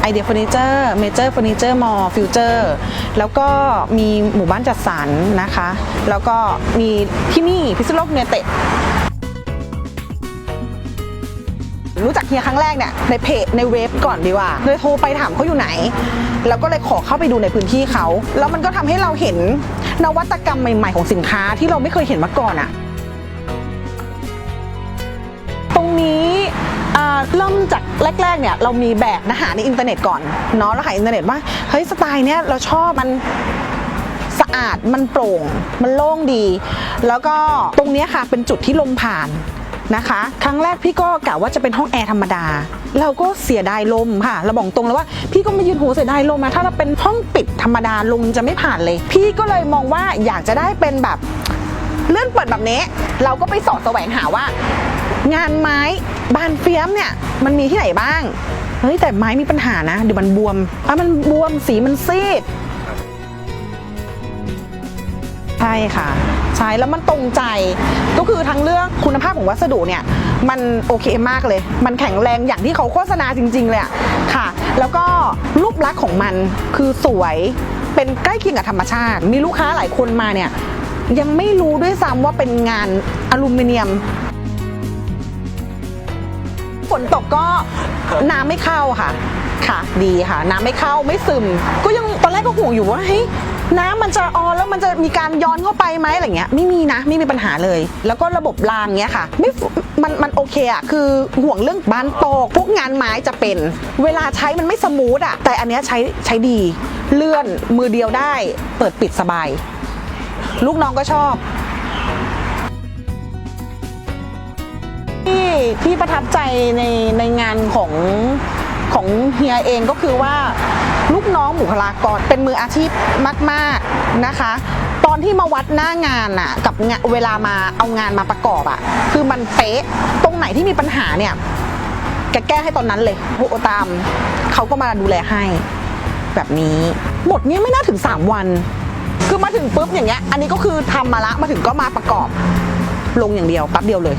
ไอเดียเฟอร์นิเจอร์เมเจอร์เฟอร์นิเจอร์มอลฟิวเจอร์แล้วก็มีหมู่บ้านจัดสรรนะคะ แล้วก็มีที่นี่พิซซ่โลกเนเต็ดรู้จักเฮียครั้งแรกเนี่ยในเพจในเว็บก่อนดีกว่าเลยโทรไปถามเขาอยู่ไหน แล้วก็เลยขอเข้าไปดูในพื้นที่เขา แล้วมันก็ทำให้เราเห็นนวัตกรรมใหม่ๆของสินค้าที่เราไม่เคยเห็นมาก่อนอะตรงนี้ เริ่มจากแรกๆเนี่ยเรามีแบบนะหาในอินเทอร์เน็ตก่อนเนาะแล้วหาอินเทอร์เน็ตว่าเฮ้ยสไตล์เนี้ยเราชอบมันสะอาดมันโปร่ง มันโล่งดี แล้วก็ตรงเนี้ยค่ะเป็นจุดที่ลมผ่านนะคะ ครั้งแรกพี่ก็กะว่าจะเป็นห้องแอร์ธรรมดา เราก็เสียดายลมค่ะ เราบอกตรงเลยว่า พี่ก็ไม่ยืนหูเสียดายลมนะถ้าเราเป็นห้องปิดธรรมดาลมจะไม่ผ่านเลย พี่ก็เลยมองว่าอยากจะได้เป็นแบบเลื่อนเปิดแบบนี้ เราก็ไปสอดแสวงหาว่า งานไม้ บานเฟียมเนี่ยมันมีที่ไหนบ้าง เฮ้ยแต่ไม้มีปัญหานะ เดี๋ยวมันบวมอะมันบวมสีมันซีด ใช่ค่ะ ใช่แล้วมันตรงใจ ก็คือทั้งเรื่องคุณภาพของวัสดุเนี่ยมันโอเคมากเลย มันแข็งแรงอย่างที่เขาโฆษณาจริง ๆ เลยอะค่ะ แล้วก็รูปลักษณ์ของมันคือสวย เป็นใกล้เคียงกับธรรมชาติ มีลูกค้าหลายคนมาเนี่ยยังไม่รู้ด้วยซ้ำว่าเป็นงานอลูมิเนียม ฝนตกก็น้ำไม่เข้าค่ะ ค่ะ ดีค่ะ น้ำไม่เข้าไม่ซึม ก็ยังตอนแรกก็ห่วงอยู่ว่าเฮ้ยน้ำมันจะออนแล้วมันจะมีการย้อนเข้าไปไหมอะไรเงี้ยไม่มีนะ ไม่มีปัญหาเลย แล้วก็ระบบรางเงี้ยค่ะไม่มันมันโอเคอะคือห่วงเรื่องบานตกพวกงานไม้จะเป็น เวลาใช้มันไม่สมูทอะแต่อันเนี้ยใช้ใช้ดี เลื่อนมือเดียวได้ เปิดปิดสบาย ลูกน้องก็ชอบ ที่ที่ประทับใจในในงานของของเฮียเองก็คือว่าลูกน้องบุคลากรเป็นมืออาชีพมาก ๆนะคะ ตอนที่มาวัดหน้างานอะกับเวลามาเอางานมาประกอบอะคือมันเป๊ะตรงไหนที่มีปัญหาเนี่ยแกแก้ให้ตอนนั้นเลยโหตามเขาก็มาดูแลให้แบบนี้หมดเนี่ยไม่น่าถึง 3 วัน คือมาถึงปุ๊บอย่างเงี้ยอันนี้ก็คือทำมาละมาถึงก็มาประกอบลงอย่างเดียวแป๊บเดียวเลย